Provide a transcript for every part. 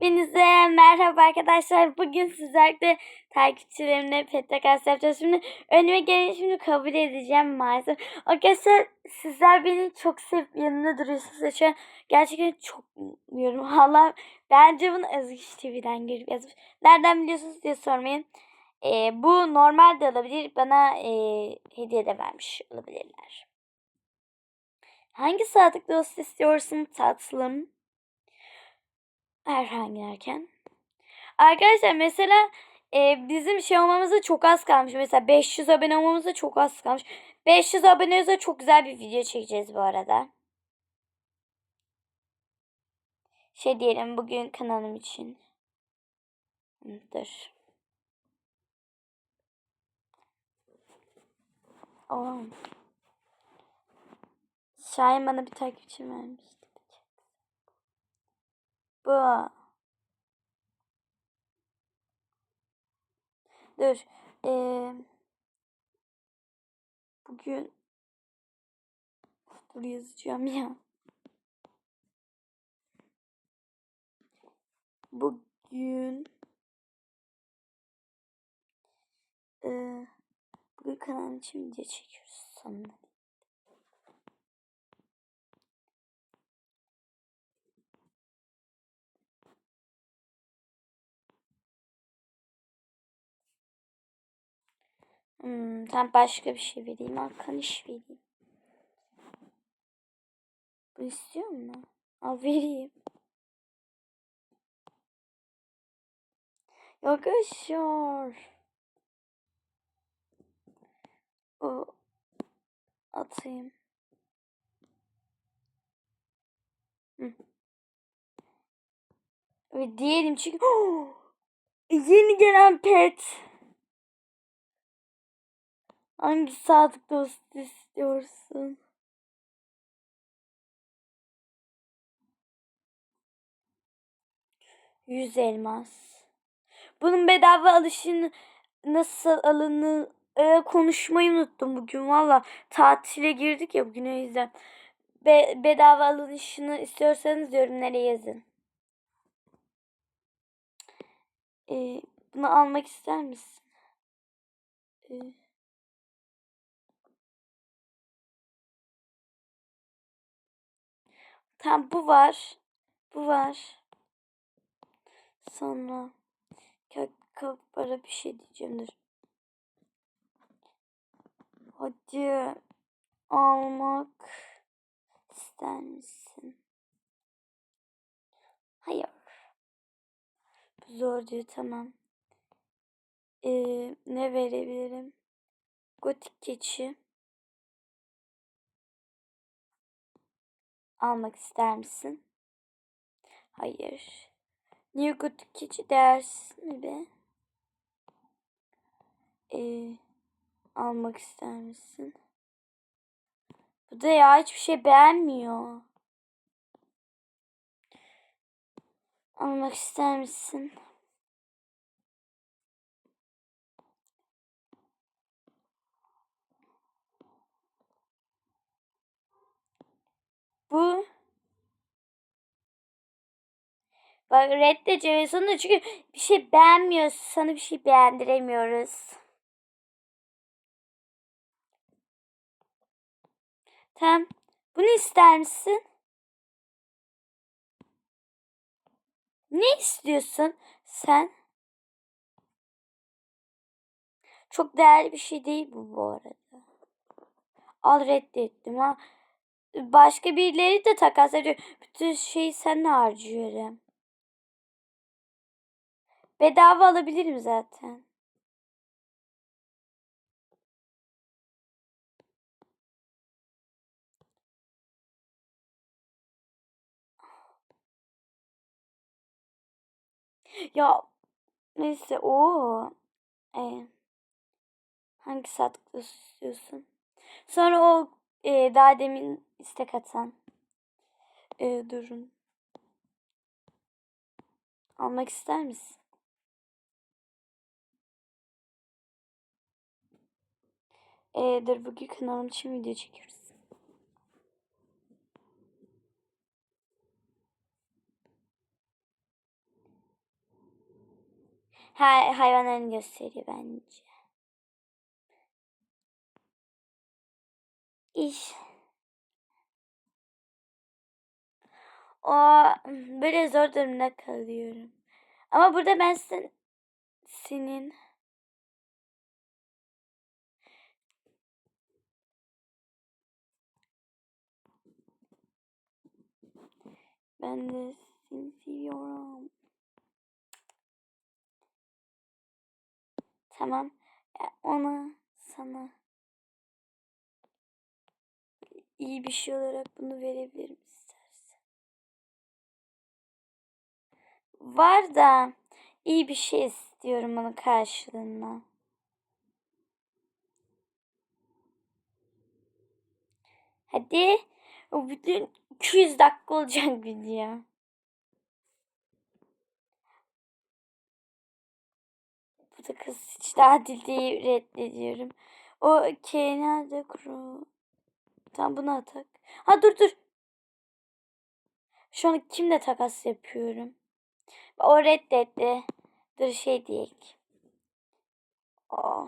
Hepinize merhaba arkadaşlar. Bugün sizlerle takipçilerimle PTKS yapacağız. Şimdi önüme gelen şimdi kabul edeceğim maalesef. Arkadaşlar sizler beni çok sevip yanımda duruyorsunuz. Şu an gerçekten çok mutluyum. Valla bence bunu Özgüç TV'den görüp yazmış. Nereden biliyorsunuz diye sormayın. Ee, bu normal de olabilir. Bana e, hediye de vermiş olabilirler. Hangi sadık dost istiyorsun tatlım? Herhangi erken. Arkadaşlar mesela e, bizim şey olmamıza çok az kalmış. Mesela 500 abone olmamıza çok az kalmış. 500 abone çok güzel bir video çekeceğiz bu arada. Şey diyelim bugün kanalım için. Dur. Oh. Şahin bana bir takipçi vermişti. Bu. Dur. Ee, bugün dur yazacağım ya. Bugün ee, bugün kanalım için video çekiyoruz sonunda. Hmm, tam başka bir şey vereyim. Hakan iş vereyim. Bu istiyor mu? Al vereyim. Yakışıyor. O atayım. Hı. Ve diyelim çünkü yeni gelen pet. Hangi sadık dost istiyorsun? Yüz elmas. Bunun bedava alışını nasıl alını e, konuşmayı unuttum bugün valla. Tatile girdik ya bugün o yüzden. Be, bedava alışını istiyorsanız yorumlara yazın. E, bunu almak ister misin? E, Tamam bu var. Bu var. Sonra kapara bir şey diyeceğim dur. Hadi almak ister misin? Hayır. Bu zor diyor tamam. Ee, ne verebilirim? Gotik keçi. Almak ister misin? Hayır. Niye gotik keçi dersin mi be? Ee, almak ister misin? Bu da ya hiçbir şey beğenmiyor. Almak ister misin? Bu Bak reddedeceğiz onu çünkü bir şey beğenmiyoruz. Sana bir şey beğendiremiyoruz. Tamam. Bunu ister misin? Ne istiyorsun sen? Çok değerli bir şey değil bu bu arada. Al reddettim ha. Başka birileri de takas ediyor. Bütün şeyi sen harcıyorum. Bedava alabilirim zaten. Ya neyse o e, hangi satlık istiyorsun? Sonra o e, daha demin istek atan e, durun. Almak ister misin? E, dur bugün kanalım için video çekiyoruz. hay hayvanlarını gösteriyor bence. İş. O böyle zor durumda kalıyorum. Ama burada ben sen, senin ben de seni seviyorum. Tamam. Ya Ona sana iyi bir şey olarak bunu verebilirim istersen. Var da iyi bir şey istiyorum onun karşılığında. Hadi. O bütün 200 dakika olacak video. Bu da kız hiç daha değil reddediyorum. O K nerede kuru? Tamam bunu atak. Ha dur dur. Şu an kimle takas yapıyorum? O reddetti. Dur şey değil. Aa.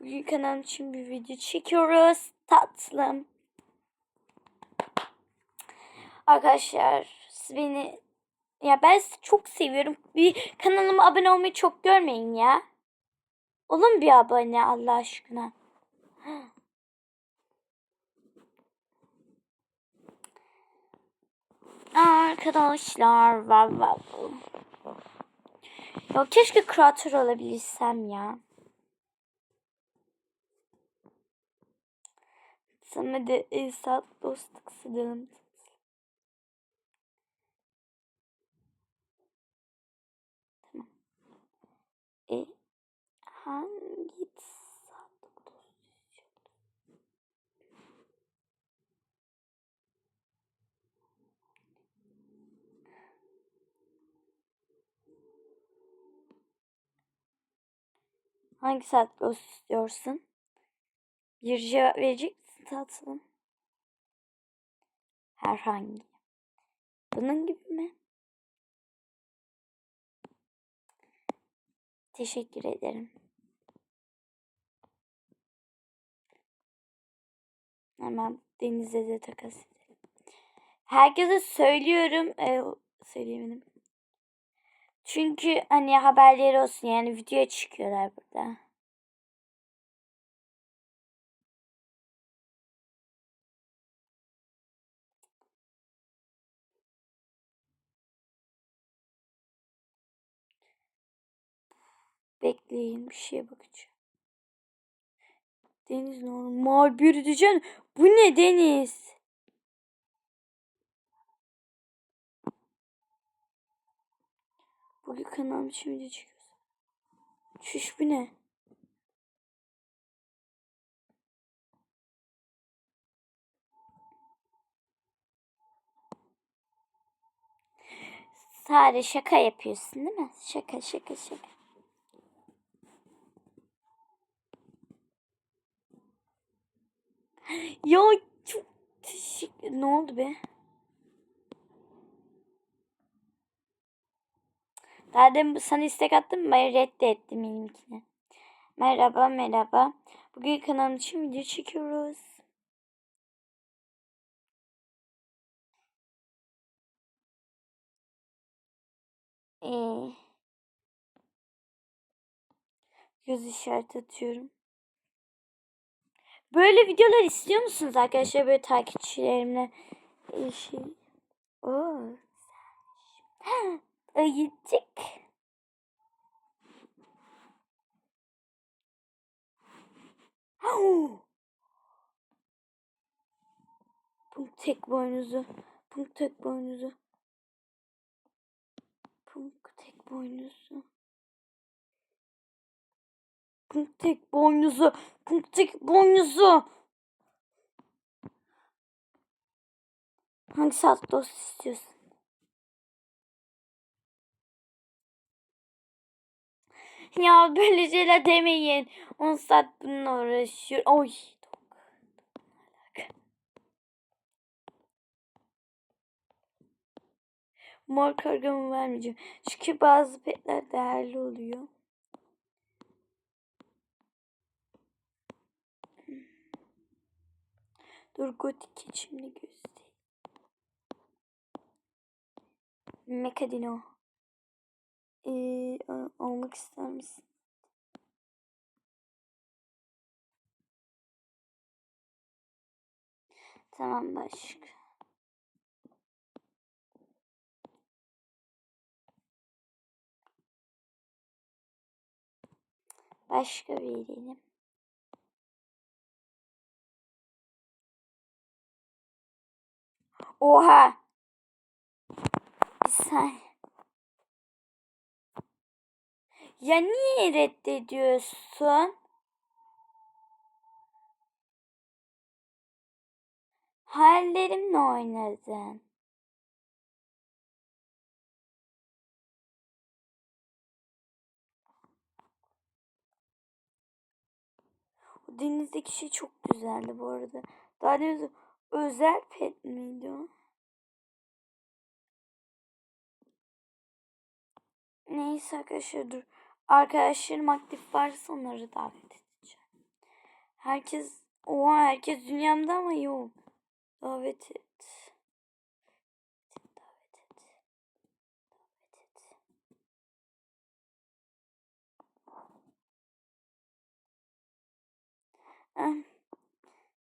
Bugün kanal için bir video çekiyoruz. Tatlım. Arkadaşlar siz beni ya ben sizi çok seviyorum. Bir kanalıma abone olmayı çok görmeyin ya. Olun bir abone Allah aşkına. Arkadaşlar vav vav. Ya keşke kreatör olabilsem ya. Sana de Esat dostluk sığdırım. Tamam. E hangi sağlık dostluk? Hangi saat dost istiyorsun? Bir cevap verecek misin tatlım? Herhangi. Bunun gibi mi? Teşekkür ederim. Hemen denize de takas edelim. Herkese söylüyorum. E, söyleyemedim. Çünkü hani haberleri olsun yani videoya çıkıyorlar burada. Bekleyin bir şeye bakacağım. Deniz normal bir diyeceksin. Bu ne deniz? Bugün kanalım için video çekiyoruz. Şuş bu ne? Sare şaka yapıyorsun değil mi? Şaka şaka şaka. Ya çok teşekkür... Ne oldu be? Demin sana istek attım ben reddettim benimkini. Merhaba merhaba. Bugün kanalım için video çekiyoruz. Ee, göz işareti atıyorum. Böyle videolar istiyor musunuz arkadaşlar böyle takipçilerimle? Ee, şey. Oo. Ayıcık. Punk tek boynuzu. Punk tek boynuzu. Punk tek boynuzu. Punk tek boynuzu. Punk tek boynuzu. Hangi saat dost istiyorsun? Ya böyle şeyler demeyin. 10 saat bununla uğraşıyor. Oy. mor kargamı vermeyeceğim. Çünkü bazı petler değerli oluyor. Dur gotik keçimini göstereyim. Mekadino. A- almak ister misin? Tamam başka. Başka verelim. Oha. Bir saniye. Ya niye reddediyorsun? Hayallerimle oynadın. O denizdeki şey çok güzeldi bu arada. Daha doğrusu özel pet miydi o? Neyse arkadaşlar dur. Arkadaşlarım aktif varsa onları davet edeceğim. Herkes oha herkes dünyamda ama yok. Davet et. Davet et. Davet et. Ah.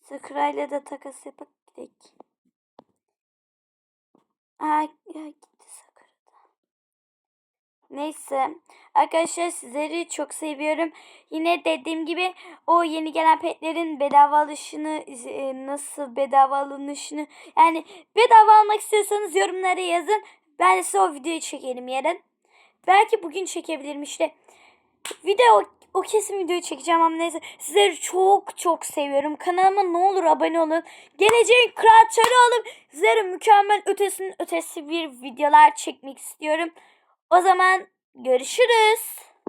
Sakura'yla da takas yapak gidelim. Gitti Sakura'da. Neyse. Arkadaşlar sizleri çok seviyorum. Yine dediğim gibi o yeni gelen petlerin bedava alışını e, nasıl bedava alınışını yani bedava almak istiyorsanız yorumlara yazın. Ben size o videoyu çekelim yarın. Belki bugün çekebilirim işte. Video o kesin videoyu çekeceğim ama neyse. Sizleri çok çok seviyorum. Kanalıma ne olur abone olun. Geleceğin kreatörü olun. Sizlere mükemmel ötesinin ötesi bir videolar çekmek istiyorum. O zaman görüşürüz.